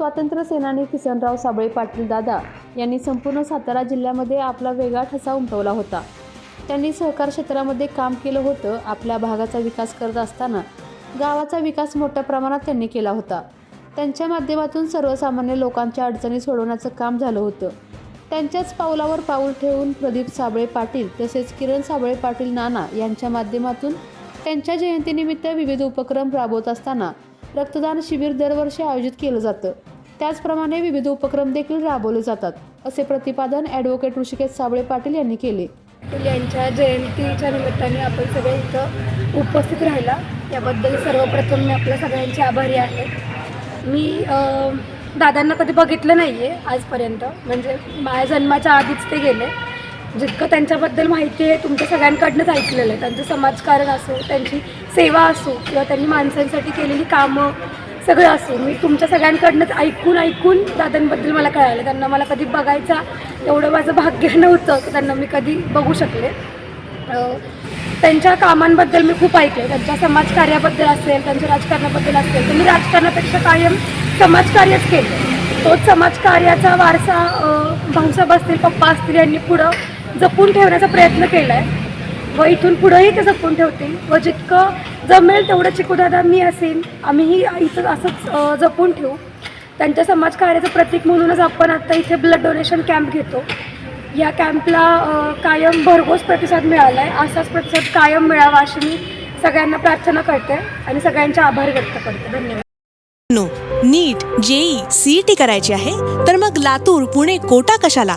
स्वातंत्र्य सेनानी किसनराव साबळे पाटील दादा यांनी संपूर्ण सातारा जिल्ह्यामध्ये आपला वेगळा ठसा उमटवला होता. त्यांनी सहकार क्षेत्रामध्ये काम केलं होतं आपल्या भागाचा विकास करत असताना गावाचा विकास मोठ्या प्रमाणात त्यांनी केला होता. त्यांच्या माध्यमातून सर्वसामान्य लोकांच्या अडचणी सोडवण्याचं काम झालं होतं. त्यांच्याच पावलावर पाऊल ठेवून प्रदीप साबळे पाटील तसेच किरण साबळे पाटील नाना यांच्या माध्यमातून त्यांच्या जयंतीनिमित्त विविध उपक्रम राबवत असताना रक्तदान शिबिर दरवर्षी आयोजित केलं जातं. त्याचप्रमाणे विविध उपक्रम देखील राबवले जातात असे प्रतिपादन ॲडव्होकेट ऋषिकेश साबळे पाटील यांनी केले. पाटील यांच्या जयंतीच्या निमित्ताने आपण सगळे इथं उपस्थित राहिला. याबद्दल सर्वप्रथम मी आपल्या सगळ्यांचे आभारी आहे. मी दादांना कधी बघितलं नाही आहे आजपर्यंत. म्हणजे माझ्या जन्माच्या आधीच ते गेले. जितकं त्यांच्याबद्दल माहिती आहे तुमच्या सगळ्यांकडनंच ऐकलेलं आहे. त्यांचं समाजकारण असो त्यांची सेवा असो किंवा त्यांनी माणसांसाठी केलेली कामं सगळं असो. मी तुमच्या सगळ्यांकडनंच ऐकून ऐकून दादांबद्दल मला कळालं. त्यांना मला कधी बघायचा एवढं माझं भाग्य नव्हतं त्यांना मी कधी बघू शकले. त्यांच्या कामांबद्दल मी खूप ऐकले त्यांच्या समाजकार्याबद्दल असेल त्यांच्या राजकारणाबद्दल असेल तर मी राजकारणापेक्षा कायम समाजकार्यच केलं. तोच समाजकार्याचा वारसा अं, भाऊसाहेब असतील पप्पा असतील यांनी पुढं जपून ठेवण्याचा प्रयत्न केला आहे व इथून पुढंही ते जपून ठेवतील. व जितकं जमेल तेवढं चिकूदादा मी असेल आम्हीही इथं असंच जपून ठेवू. त्यांच्या समाजकार्याचं प्रतीक म्हणूनच आपण आता इथे ब्लड डोनेशन कॅम्प घेतो. या कॅम्पला कायम भरघोस प्रतिसाद मिळाला आहे असाच प्रतिसाद कायम मिळावा अशी मी सगळ्यांना प्रार्थना करते आणि सगळ्यांचे आभार व्यक्त करते. धन्यवाद. नो नीट जेई सीईटी करायची आहे. तर मग लातूर पुणे कोटा कशाला?